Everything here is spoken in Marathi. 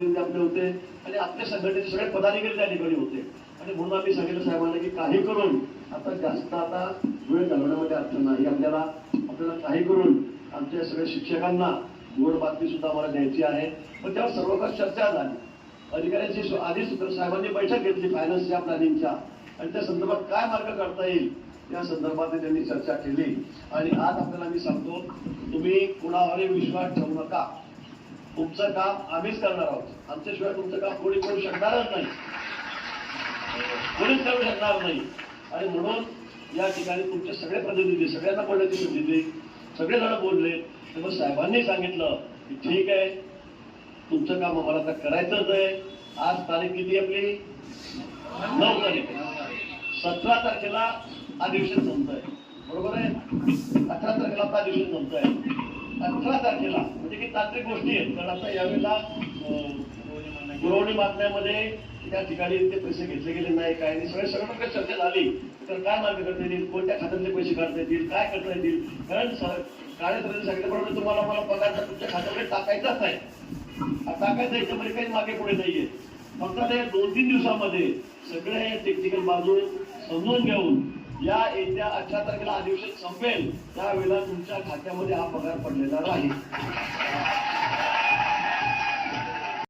आपले होते. आणि आपल्या संघटनेचे सगळे पदाधिकारी त्या ठिकाणी होते. आणि म्हणून आम्ही सांगितलं साहेबांना की काही करून आता जास्त आता वेळ घालवण्यामध्ये अर्थ नाही. आपल्याला आपल्याला काही करून आमच्या सगळ्या शिक्षकांना गोड बातमी सुद्धा आम्हाला द्यायची आहे. पण त्यावर सर्वकाश चर्चा झाली. अधिकाऱ्यांची आधीच साहेबांनी बैठक घेतली फायनान्सच्या प्लॅनिंगच्या आणि त्या संदर्भात काय मार्ग काढता येईल या संदर्भात त्यांनी चर्चा केली. आणि आज आपल्याला मी सांगतो तुम्ही कुणावरही विश्वास ठेवू नका. तुमचं काम आम्हीच करणार आहोत. आमच्याशिवाय तुमचं काम कोणी करू शकणारच नाही. कोणीच करू शकणार नाही. आणि म्हणून या ठिकाणी तुमचे सगळे प्रतिनिधी सगळ्यांना बोलण्याची संधी दिली. सगळेजण बोलले. तेव्हा साहेबांनी सांगितलं की ठीक आहे. तुमचं काम आम्हाला आता करायचंच आहे. आज तारीख किती आपली? नऊ तारीख. सतरा तारखेला अधिवेशन संपत आहे बरोबर आहे? अठरा तारखेला आपलं अधिवेशन संपत आहे अठरा तारखेला काही तांत्रिक गोष्टी आहेत. कारण आता यावेळेला पुरवणी बातम्यामध्ये त्या ठिकाणी ते पैसे घेतले गेले नाही काय नाही. सगळे सगळं चर्चा झाली. तर काय मार्ग करता येतील? कोणत्या खात्यातले पैसे काढता येतील? काय करता येतील? कारण कार्यक्रमाने सांगितल्याप्रमाणे तुम्हाला मला पगार तुमच्या खात्याकडे टाकायचाच नाही. टाकायचं याच्यामध्ये काही मागे पुढे नाहीये. फक्त ते दोन तीन दिवसामध्ये सगळे टेक्निकल बाजू समजून घेऊन या येत्या अठरा तारखेला अधिवेशन संपेल. त्यावेळेला तुमच्या खात्यामध्ये हा पगार पडलेला राहील.